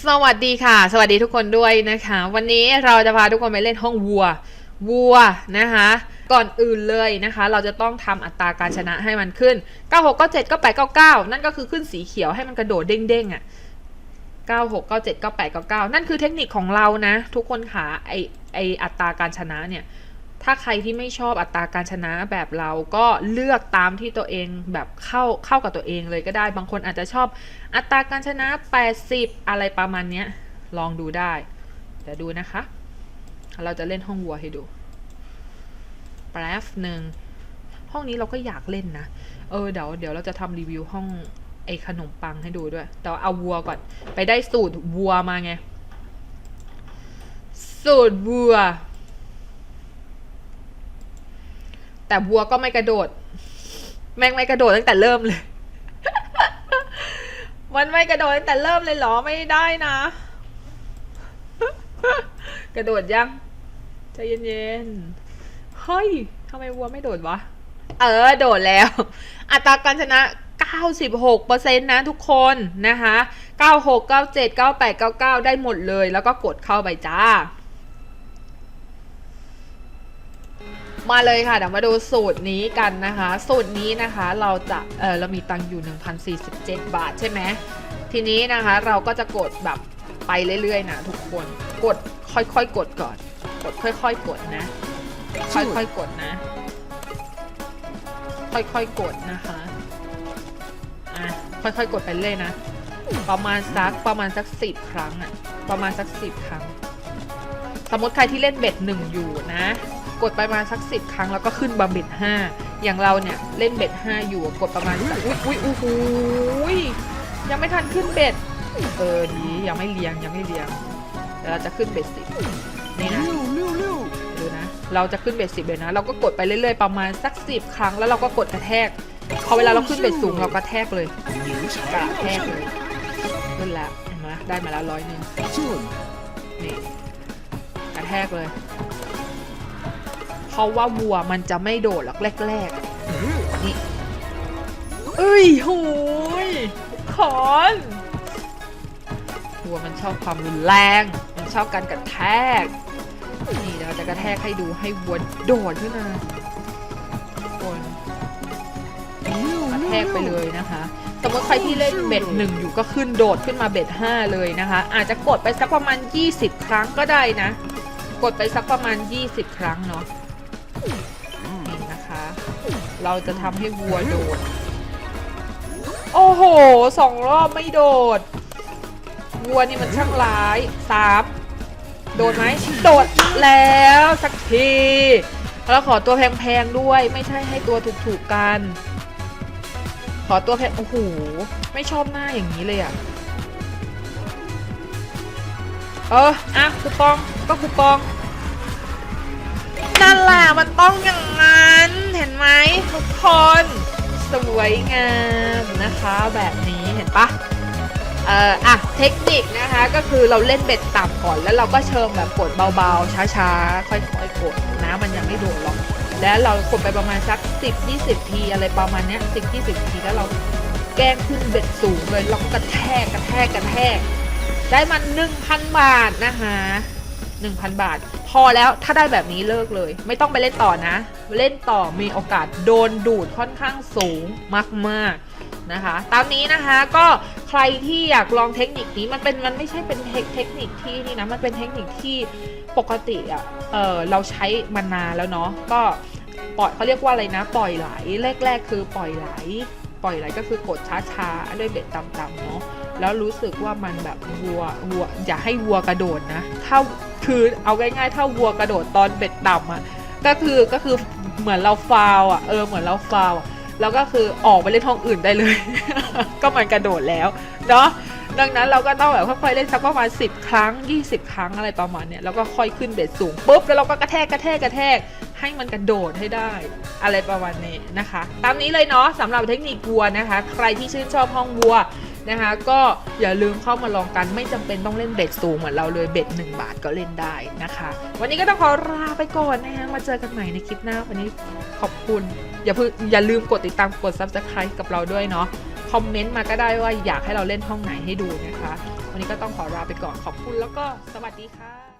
สวัสดีค่ะ สวัสดีทุกคนด้วยนะคะ วันนี้เราจะพาทุกคนไปเล่นห้องวัว วัวนะคะ ก่อนอื่นเลยนะคะ เราจะต้องทำอัตราการชนะให้มันขึ้น 96 97 98 99 นั่นก็คือขึ้นสีเขียวให้มันกระโดดเด้งๆอะ่ะ 96 97 98 99 นั่นคือเทคนิคของเรานะ ทุกคนค่ะไอไออัตราการชนะเนี่ย ถ้าใครที่ไม่ชอบอัตราการชนะแบบเราก็เลือกตามที่ตัวเองแบบเข้าเข้ากับตัวเองเลยก็ได้ บางคนอาจจะชอบอัตราการชนะ 80 อะไรประมาณเนี้ย ลองดูได้เดี๋ยวดูนะคะ เราจะเล่นห้องวัวให้ดูแป๊บหนึ่งห้องนี้เราก็อยากเล่นนะ เออเดี๋ยวเดี๋ยวเราจะทำรีวิวห้องไอ้ขนมปังให้ดูด้วย แต่เอาวัวก่อน ไปได้สูตรวัวมาไง สูตรวัว แต่วัวก็ไม่กระโดด แม่งไม่กระโดดตั้งแต่เริ่มเลย มันไม่กระโดดตั้งแต่เริ่มเลยเหรอไม่ได้นะ กระโดดยังใจเย็นๆ เฮ้ยทำไมวัวไม่โดดวะ เออ โดดแล้ว อัตราการชนะ 96%นะทุกคนนะคะ 96 97 98 99 ได้หมดเลย แล้วก็กดเข้าไปจ้า มาเลยค่ะเดี๋ยวมาดูสูตรนี้กันนะคะ สูตรนี้นะคะเราจะเออเรามีตังค์อยู่ 1,047 บาทใช่ไหมทีนี้นะคะเราก็จะกดแบบไปเรื่อยๆนะทุกคนกดค่อยๆกดก่อน กดค่อยๆกดนะ ค่อยๆกดนะ ค่อยๆกดนะคะอะค่อยๆกดไปเรื่อยนะประมาณสักประมาณสักสิบครั้งอะประมาณสักสิบครั้ง สมมติใครที่เล่นเบ็ดหนึ่งอยู่นะ กดไปประมาณสักสิบครั้งแล้วก็ขึ้นบาเบ็ดห้าอย่างเราเนี่ยเล่นเบ็ดห้าอยู่กดประมาณสักอุ้ยอุ้ยอู้หูยยังไม่ทันขึ้นเบ็ดเออดียังไม่เลียงยังไม่เลียงเดี๋ยวเราจะขึ้นเบ็ดสิบนี่นะดูนะ เราจะขึ้นเบ็ดสิบเลยนะ เราก็กดไปเรื่อยๆประมาณสักสิบครั้งแล้วเราก็กดกระแทกพอเวลาเราขึ้นเบ็ดสูงเรากระแทกเลยกระแทกเลยขึ้นแล้วเห็นไหมได้มาแล้วร้อยหนึ่งนี่กระแทกเลย เพราะว่าวัวมันจะไม่โดดหรอกแรกๆนี่เอ้ยโหยขอนวัวมันชอบความรุนแรง มันชอบการกระแทก นี่เราจะกระแทกให้ดูให้วัวโดดขึ้นมาทุกคนกระแทกไปเลยนะคะสมมติใครที่เล่นเบ็ดหนึ่งอยู่ก็ขึ้นโดดขึ้นมาเบ็ดห้าเลยนะคะ อาจจะกดไปสักประมาณ 20 ครั้งก็ได้นะ กดไปสักประมาณ 20 ครั้งเนาะ นี่นะคะ เราจะทำให้วัวโดด โอ้โหสองรอบไม่โดด วัวนี่มันช่างร้ายสามโดดไหมโดดแล้วสักที แล้วขอตัวแพงๆด้วย ไม่ใช่ให้ตัวถูกๆกัน ขอตัวแพง โอ้โห ไม่ชอบหน้าอย่างนี้เลยอะ่ะเออ อะคูปอง ก็คูปอง นั่นแหละมันต้องอย่างนั้น เห็นไหมทุกคน สวยงามนะคะแบบนี้เห็นปะเอ่ออะเทคนิคนะคะก็คือเราเล่นเบ็ดต่ำก่อน แล้วเราก็เชิงแบบกดเบาๆ ช้าๆ ค่อยๆกดนะมันยังไม่โดนหรอก แล้วเรากดไปประมาณสัก 10 20 ทีอะไรประมาณเนี้ย10 20 ทีแล้วเราแกล้งขึ้นเบ็ดสูงเลยเราก็กระแทกกระแทกกระแทก ได้มัน 1,000 บาทนะคะ 1,000 บาท พอแล้วถ้าได้แบบนี้เลิกเลย ไม่ต้องไปเล่นต่อนะ เล่นต่อมีโอกาสโดนดูดค่อนข้างสูงมากๆนะคะตามนี้นะคะก็ใครที่อยากลองเทคนิคนี้มันเป็นมันไม่ใช่เป็นเทคนิคที่นี่นะมันเป็นเทคนิคที่ปกติอะเออเราใช้มานานแล้วเนาะก็ปล่อยเขาเรียกว่าอะไรนะ ปล่อยไหลแรก ๆ คือปล่อยไหล ปล่อยไหลก็คือกดช้าๆ ด้วยเบ็ดต่ำๆเนาะ แล้วรู้สึกว่ามันแบบวัววัวอย่าให้วัวกระโดดนะถ้าคือเอาง่ายๆถ้าวัวกระโดดตอนเบ็ดต่ำอะก็คือก็คือเหมือนเราฟาวอะเออเหมือนเราฟาวแล้วก็คือออกไปเล่นห้องอื่นได้เลย ก็มันกระโดดแล้วเนาะดังนั้นเราก็ต้องแบบค่อยๆเล่นสักประมาณ10 ครั้ง 20 ครั้งอะไรประมาณเนี้ยแล้วก็ค่อยขึ้นเบ็ดสูงปุ๊บแล้วเราก็กระแทกกระแทกกระแทกให้มันกระโดดให้ได้ อะไรประมาณนี้นะคะ ตามนี้เลยเนาะสำหรับเทคนิควัวนะคะ ใครที่ชื่นชอบห้องวัว นะคะ ก็อย่าลืมเข้ามาลองกันไม่จำเป็นต้องเล่นเบ็ดสูงเหมือนเราเลยเบ็ด1 บาทก็เล่นได้นะคะ วันนี้ก็ต้องขอลาไปก่อนนะคะมาเจอกันใหม่ในคลิปหน้าวันนี้ขอบคุณ อย่าเพิ่งอย่าลืมกดติดตามกด subscribe กับเราด้วยเนาะคอมเมนต์มาก็ได้ว่าอยากให้เราเล่นห้องไหนให้ดูนะคะ วันนี้ก็ต้องขอลาไปก่อนขอบคุณแล้วก็สวัสดีค่ะ